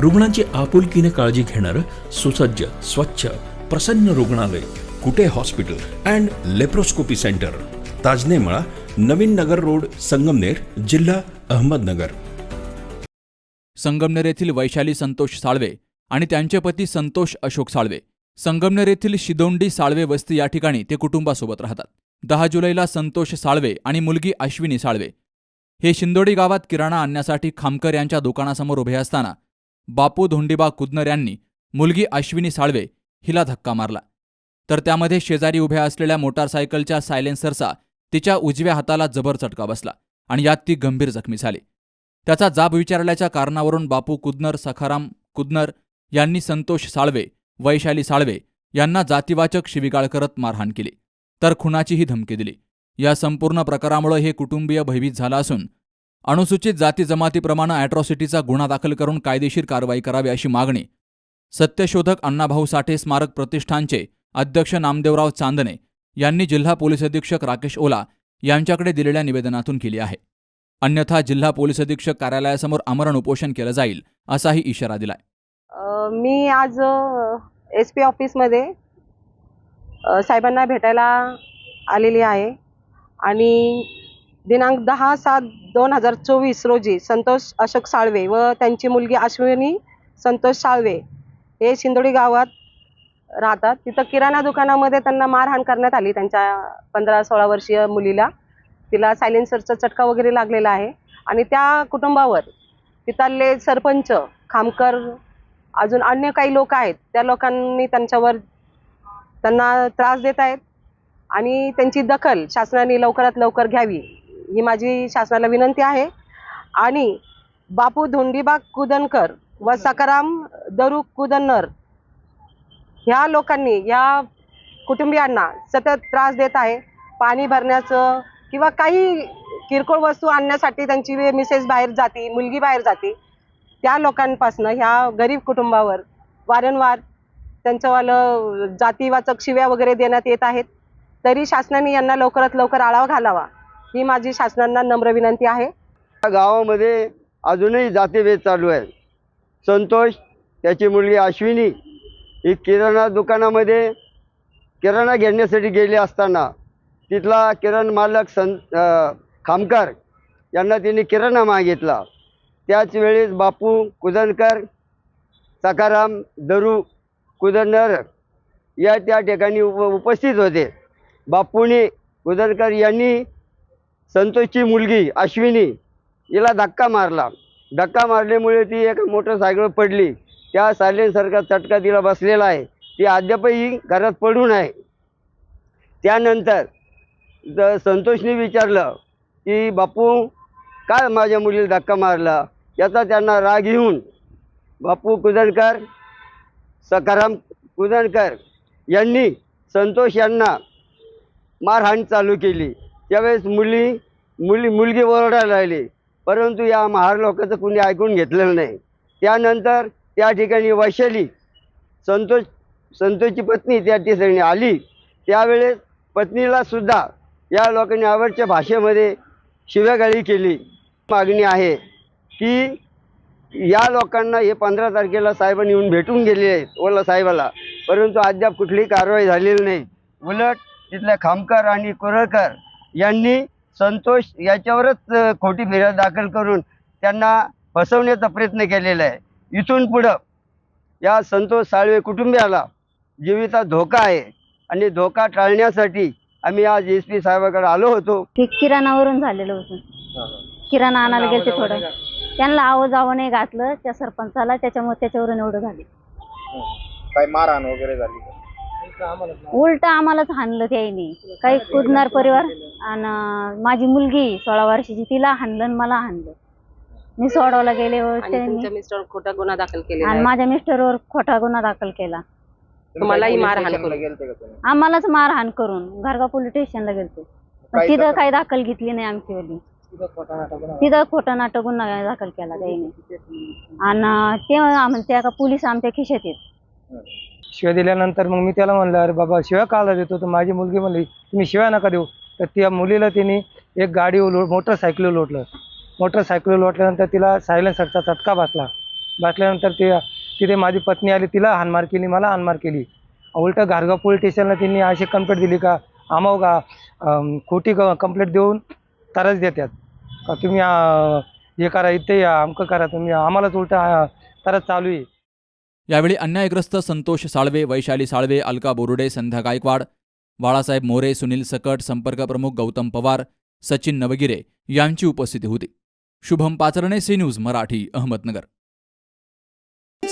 रुग्णांची आपुलकीने काळजी घेणारं सुसज्ज स्वच्छ प्रसन्न रुग्णालय Kute hospital and laparoscopy centre. Tajanemala Navin Nagar road Sangamner जिल्हा अहमदनगर. संगमनेर येथील वैशाली संतोष साळवे आणि त्यांचे पती संतोष अशोक साळवे. संगमनेर येथील शिदोंडी साळवे वस्ती या ठिकाणी ते कुटुंबासोबत राहतात. दहा जुलैला संतोष साळवे आणि मुलगी अश्विनी साळवे. हे शिंदोडी गावात किराणा आणण्यासाठी खामकर यांच्या दुकानासमोर उभे असताना बापू धोंडीबा कुदनर यांनी मुलगी अश्विनी साळवे हिला धक्का मारला. तर त्यामध्ये शेजारी उभ्या असलेल्या मोटारसायकलच्या सायलेन्सरचा तिच्या उजव्या हाताला जबर चटका बसला आणि यात ती गंभीर जखमी झाली. त्याचा जाब विचारल्याच्या कारणावरून बापू कुदनर सखाराम कुदनर यांनी संतोष साळवे वैशाली साळवे यांना जातीवाचक शिविगाळ करत मारहाण केली. तर खुनाचीही धमकी दिली. या संपूर्ण प्रकारामुळे हे कुटुंबीय भयभीत झालं असून अनुसूचित जाती जमातीप्रमाणे अॅट्रॉसिटीचा गुन्हा दाखल करून कायदेशीर कारवाई करावी अशी मागणी. सत्यशोधक अण्णाभाऊ साठे स्मारक प्रतिष्ठानचे अध्यक्ष नामदेवराव चांदणे यांनी जिल्हा पोलीस अधीक्षक राकेश ओला यांच्याकडे दिलेल्या निवेदनातून केली आहे. अन्यथा जिल्हा पोलीस अधीक्षक कार्यालयासमोर आमरण उपोषण केलं जाईल असाही इशारा दिलाय. मी आज एस पी ऑफिसमध्ये साहेबांना भेटायला आलेली आहे आणि दिनांक दहा सात दोन हजार चोवीस रोजी संतोष अशोक साळवे व त्यांची मुलगी अश्विनी संतोष साळवे हे शिंदोडी गावात राहतात. तिथं किराणा दुकानामध्ये त्यांना मारहाण करण्यात आली त्यांच्या पंधरा सोळा वर्षीय मुलीला. तिला सायलेन्सरचा चटका वगैरे लागलेला आहे. आणि त्या कुटुंबावर तिथले सरपंच खामकर अजून अन्य काही लोक आहेत त्या लोकांनी त्यांच्यावर त्यांना त्रास देत आहेत. आणि त्यांची दखल शासनाने लवकरात लवकर घ्यावी. ही माझी शासनाला विनंती आहे. आणि बापू धोंडीबा कुदनकर व सकाराम दरू कुदनर ह्या लोकांनी या कुटुंबियांना सतत त्रास देत आहे. पाणी भरण्याचं किंवा काही किरकोळ वस्तू आणण्यासाठी त्यांची मिसेस बाहेर जाते मुलगी बाहेर जाते त्या लोकांपासनं ह्या गरीब कुटुंबावर वारंवार त्यांच्यावालं जातीवाचक शिव्या वगैरे देण्यात येत आहेत. तरी शासनाने यांना लवकरात लवकर आळावा घालावा. ही माझी शासनांना नम्र विनंती आहे. गावामध्ये अजूनही जातीभेद चालू आहे संतोष त्याची मुलगी अश्विनी ही किराणा दुकानामध्ये किराणा घेण्यासाठी गेली असताना तिथला किरण मालक सं खामकर यांना तिने किराणा मागितला. त्याच वेळेस बापू कुदनकर सकाराम दरू कुदनर या त्या ठिकाणी उप उपस्थित होते. बापूने कुदनकर यांनी संतोषची मुलगी अश्विनी हिला धक्का मारला. धक्का मारल्यामुळे ती एका मोटरसायकल पडली. त्या सायलेन्सरचा चटका तिला बसलेला आहे. ती अद्यापही घरात पडून आहे त्यानंतर ज संतोषने विचारलं की बापू काय माझ्या मुलीला धक्का मारला? याचा त्यांना राग येऊन. बापू कुदणकर सकाराम कुदणकर यांनी संतोष यांना मारहाण चालू केली. त्यावेळेस मुली मुली मुलगी ओरडायला लागली. परंतु या महार लोकांचं कुणी ऐकून घेतलेलं नाही. त्यानंतर त्या ठिकाणी वैशाली संतोष संतोषची पत्नी त्या ठिकाणी आली. त्यावेळेस पत्नीला सुद्धा या लोकांनी आवडच्या भाषेमध्ये शिव्यागाळी केली. मागणी आहे की या लोकांना हे पंधरा तारखेला साहेबांनी येऊन भेटून गेले आहेत ओला साहेबाला. परंतु अद्याप कुठलीही कारवाई झालेली नाही. उलट तिथल्या खामकर आणि कुरळकर यांनी संतोष याच्यावरच खोटी फिर्याद दाखल करून त्यांना फसवण्याचा प्रयत्न केलेला आहे. इथून पुढं या संतोष साळवे कुटुंबियाला जीविता धोका आहे आणि धोका टाळण्यासाठी आम्ही आज एस पी साहेबाकडे आलो होतो. ते किराणावरून झालेलं होतं. किराणा आणायला गेलते थोडं. त्यांना आवाज नाही घातलं त्या सरपंचाला त्याच्यामुळे त्याच्यावरून एवढं झाले. काय मारहाण वगैरे झाली? उलट आम्हालाच हाणलं त्याने काही कुदणार परिवार आणि माझी मुलगी सोळा वर्षाची तिला हाणलं आणि मला हाणलं. मी सोडवायला गेले त्यांनी. मिस्टर खोटा गुन्हा दाखल केलेला आणि माझ्या मिस्टरवर खोटा गुन्हा दाखल केला. तुम्ही तुम्हालाही मारहाण करून. आम्हालाच मारहाण करून घरगाव पोलीस स्टेशनला गेलते. पण तिथं? काही दाखल घेतली नाही आमची वाली तिथं खोटं नाटक गुन्हा दाखल केला त्याने आणि ते आम- त्या का पोलीस आमच्या खिशात येत. शिव्या दिल्यानंतर मग मी त्याला म्हणलं अरे बाबा शिव्या काला देतो तर माझी मुलगी म्हणली तुम्ही शिव्या नका देऊ. तर त्या मुलीला तिने एक गाडी लो मोटरसायकल लोटलं मोटरसायकल लोटल्यानंतर तिला सायलेन्सरचा चटका बसला. बसल्यानंतर ते तिथे माझी पत्नी आली तिला हानमार केली मला हानमार केली. उलटं घारगाव पोलीस स्टेशनला त्यांनी अशी कंप्लेंट दिली का आमाव का खोटी खोटी कंप्लेंट देऊन तरच देतात? का तुम्ही हे करा इथे या अमकं करा तुम्ही आम्हालाच उलटं तरच चालू आहे. यावेळी अन्यायग्रस्त संतोष साळवे वैशाली साळवे अलका बोरुडे संध्या गायकवाड बाळासाहेब मोरे सुनील सकट संपर्क प्रमुख गौतम पवार सचिन नवगिरे यांची उपस्थिती होती. Shubham Pacharne C news Marathi Ahmednagar.